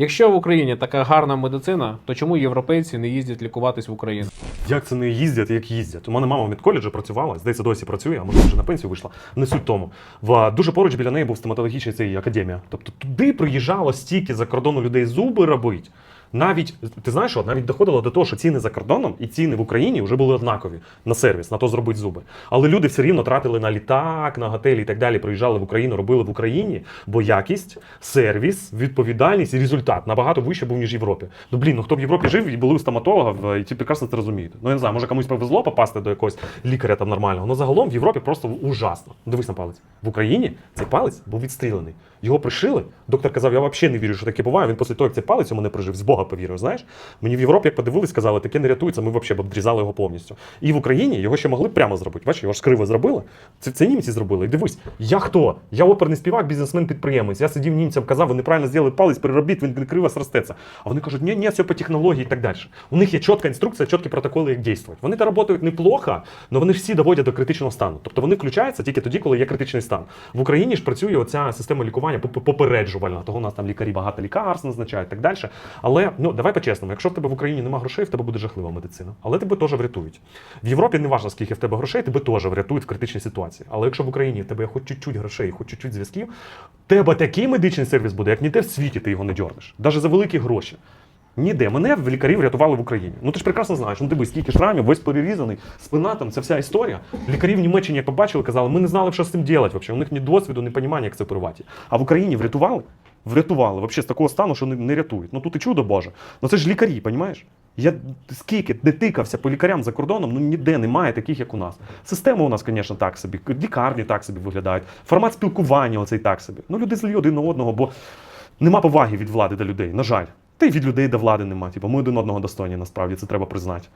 Якщо в Україні така гарна медицина, то чому європейці не їздять лікуватись в Україну? Як це не їздять, як їздять? У мене мама в медколеджі працювала, здається, досі працює, а може вже на пенсію вийшла. Не суть тому. В дуже поруч біля неї був стоматологічний цей академія. Тобто туди приїжджало стільки за кордону людей зуби робити. Навіть ти знаєш, що навіть доходило до того, що ціни за кордоном і ціни в Україні вже були однакові на сервіс, на то зробити зуби. Але люди все рівно тратили на літак, на готелі і так далі. Приїжджали в Україну, робили в Україні, бо якість, сервіс, відповідальність і результат набагато вище був ніж в Європі. Ну блін, ну хто в Європі жив і були у стоматолога, і ті прекрасно це розуміють. Ну я не знаю, може комусь повезло попасти до якогось лікаря там нормального. Ну загалом в Європі просто ужасно. Дивись на палець. В Україні цей палець був відстрілений. Його пришили. Доктор казав, я взагалі не вірю, що таке буває. Він після того, як цей палець у мене прижив, з Бога повірив. Знаєш, мені в Європі, як подивились, сказали, таке не рятується, ми взагалі б обдрізали його повністю. І в Україні його ще могли прямо зробити. Бачиш, його ж криво зробили. Це, це німці зробили. І дивись, я хто? Я оперний співак, бізнесмен, підприємець. Я сидів німцям, казав, ви неправильно зробили палець, переробіть, він криво сростеться. А вони кажуть, ні, ні, все по технології і так далі. У них є чітка інструкція, чіткі протоколи, як дійствувати. Вони та працюють неплохо, але вони всі доводять до критичного стану. Тобто вони включаються тільки тоді, коли є критичний стан. В Україні ж працює оця система лікування попереджувальна. Того у нас там лікарі багато лікарств назначають і так далі. Але ну давай по-чесному, якщо в тебе в Україні немає грошей, в тебе буде жахлива медицина. Але тебе теж врятують. В Європі не важливо, скільки в тебе грошей, тебе теж врятують в критичній ситуації. Але якщо в Україні в тебе хоч чуть-чуть грошей, хоч чуть-чуть зв'язків, тебе такий медичний сервіс буде, як ніде в світі ти його не дьорнеш. Навіть за великі гроші. Ніде. Мене в лікарів рятували в Україні. Ну ти ж прекрасно знаєш. Ну дивись, скільки шрамів, весь перерізаний, спина там, це вся історія. Лікарі в Німеччині, як побачили, казали, ми не знали, що з цим робити. Взагалі. У них ні досвіду, ні розуміння, як це оперувати. А в Україні врятували? Врятували. Взагалі з такого стану, що не, не рятують. Ну тут і чудо Боже. Ну це ж лікарі, розумієш? Я скільки не тикався по лікарям за кордоном, ну ніде немає таких, як у нас. Система у нас, звісно, так собі, лікарні так собі виглядають, формат спілкування оцей так собі. Ну люди злі один на одного, бо нема поваги від влади до людей, на жаль. Та й від людей до влади нема. Типу, ми один одного достойні, насправді це треба признати.